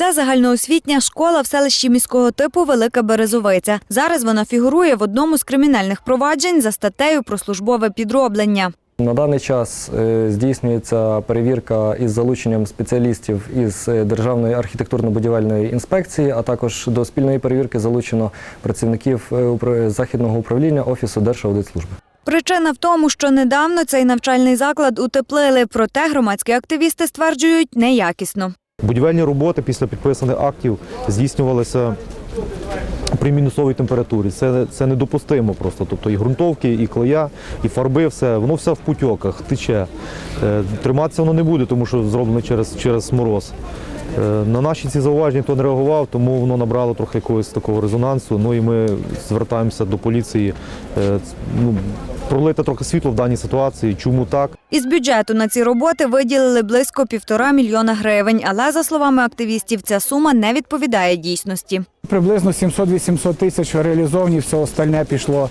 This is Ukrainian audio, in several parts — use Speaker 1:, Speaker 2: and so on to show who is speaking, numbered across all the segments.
Speaker 1: Це загальноосвітня школа в селищі міського типу Велика Березовиця. Зараз вона фігурує в одному з кримінальних проваджень за статтею про службове підроблення.
Speaker 2: На даний час е, здійснюється перевірка із залученням спеціалістів із е, Державної архітектурно-будівельної інспекції, а також до спільної перевірки залучено працівників е, західного управління Офісу Держаудитслужби.
Speaker 1: Причина в тому, що недавно цей навчальний заклад утеплили, проте громадські активісти стверджують неякісно.
Speaker 3: Будівельні роботи після підписаних актів здійснювалися при мінусовій температурі. Це, це недопустимо просто. Тобто і ґрунтовки, і клея, і фарби, все, воно все в путьоках, тече. Е, Триматися воно не буде, тому що зроблено через, через мороз. Е, На наші ці зауваження хто не реагував, тому воно набрало трохи якогось такого резонансу. Ну і ми звертаємося до поліції е, ну, пролити трохи світло в даній ситуації. Чому так?
Speaker 1: Із бюджету на ці роботи виділили близько півтора мільйона гривень, але за словами активістів, ця сума не відповідає дійсності.
Speaker 4: Приблизно 700-800 тисяч реалізовані, все остальне пішло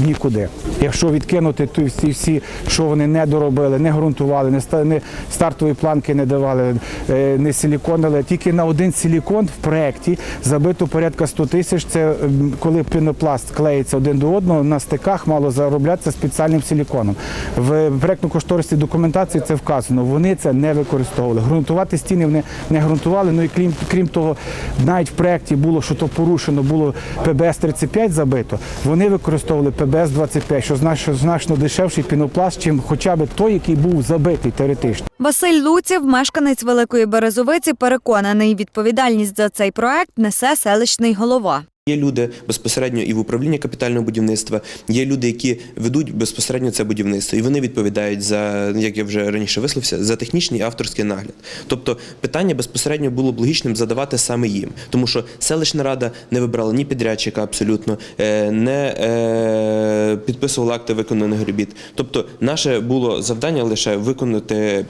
Speaker 4: нікуди. Якщо відкинути ті всі, всі, що вони не доробили, не ґрунтували, не, не стартові планки не давали, е, не силіконили. Тільки на один силікон в проєкті забито порядка 100 тисяч. Це коли пінопласт клеїться один до одного, на стиках мало зароблятися спеціальним силіконом. В проєктно-кошторисній документації це вказано. Вони це не використовували. Грунтувати стіни вони не грунтували. Ну і крім, крім того, навіть в проєкті було, що то порушено, було ПБС-35 забито. Вони використовували ПБС-25, що значно, дешевший пінопласт, чим хоча б той, який був забитий теоретично.
Speaker 1: Василь Луців, мешканець Великої Березовиці, переконаний, відповідальність за цей проект несе селищний голова.
Speaker 5: Є люди безпосередньо і в управлінні капітального будівництва, є люди, які ведуть безпосередньо це будівництво, і вони відповідають за, як я вже раніше висловився, за технічний і авторський нагляд. Тобто питання безпосередньо було б логічним задавати саме їм, тому що селищна рада не вибрала ні підрядчика абсолютно, е, не е, підписувала акти виконаних робіт. Тобто, наше було завдання лише виконати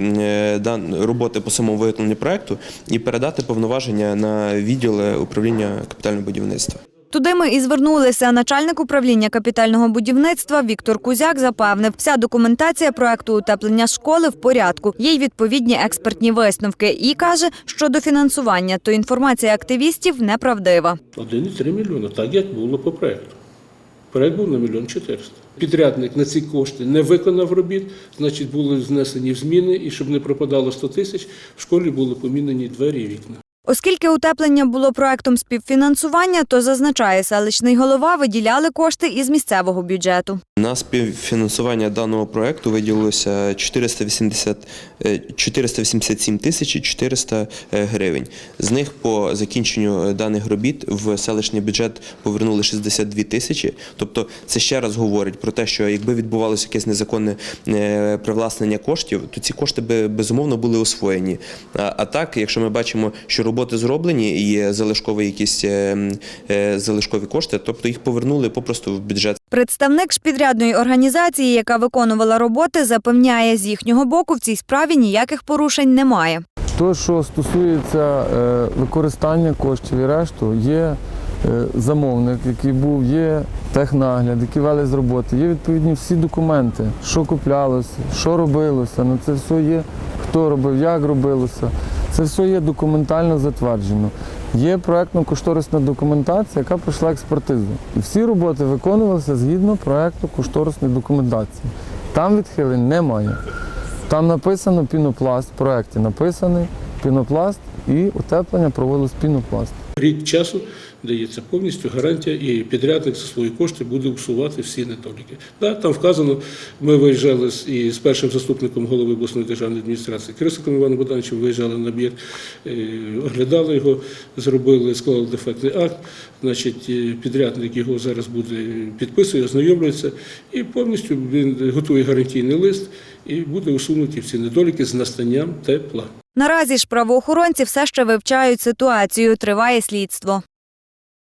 Speaker 5: роботи по самому виготовленню проекту і передати повноваження на відділ е, управління капітального будівництва.
Speaker 1: Туди ми і звернулися. Начальник управління капітального будівництва Віктор Кузяк запевнив, вся документація проекту утеплення школи в порядку. Є й відповідні експертні висновки. І каже, що до фінансування, то інформація активістів неправдива.
Speaker 6: 1,3 мільйона, так як було по проекту. Проект був на мільйон 400. Підрядник на ці кошти не виконав робіт, значить були знесені зміни, і щоб не пропадало 100 тисяч, в школі були помінені двері і вікна.
Speaker 1: Оскільки утеплення було проектом співфінансування, то зазначає селищний голова, виділяли кошти із місцевого бюджету.
Speaker 5: На співфінансування даного проекту виділилося 480, е, 487 тисяч і 400 е, гривень. З них по закінченню даних робіт в селищний бюджет повернули 62 тисячі. Тобто це ще раз говорить про те, що якби відбувалося якесь незаконне е, привласнення коштів, то ці кошти би безумовно були освоєні. А так, якщо ми бачимо, що роботи зроблені і є залишкові якісь е, е, залишкові кошти, тобто їх повернули попросту в бюджет.
Speaker 1: Представник ж підрядної організації, яка виконувала роботи, запевняє, з їхнього боку в цій справі ніяких порушень немає.
Speaker 7: То, що стосується е, використання коштів і решту, є замовник, який був, є технагляд, які вели з роботи, є відповідні всі документи, що куплялося, що робилося. Ну, це все є, хто робив, як робилося. Це все є документально затверджено. Є проєктно-кошторисна документація, яка пройшла експертизу. І всі роботи виконувалися згідно проєкту кошторисної документації. Там відхилень немає. Там написано пінопласт, в проєкті написаний пінопласт і утеплення проводилось пінопласт.
Speaker 6: Рік часу дається повністю гарантія, і підрядник за свої кошти буде усувати всі недоліки. Да, там вказано, ми виїжджали з, і з першим заступником голови обласної державної адміністрації Крисиком Іваном Богдановичем виїжджали на об'єкт, е, оглядали його, зробили, склали дефектний акт. Значить, е, підрядник його зараз буде підписує, ознайомлюється і повністю він готує гарантійний лист і буде усунуті всі недоліки з настанням тепла.
Speaker 1: Наразі ж правоохоронці все ще вивчають ситуацію. Триває слідство.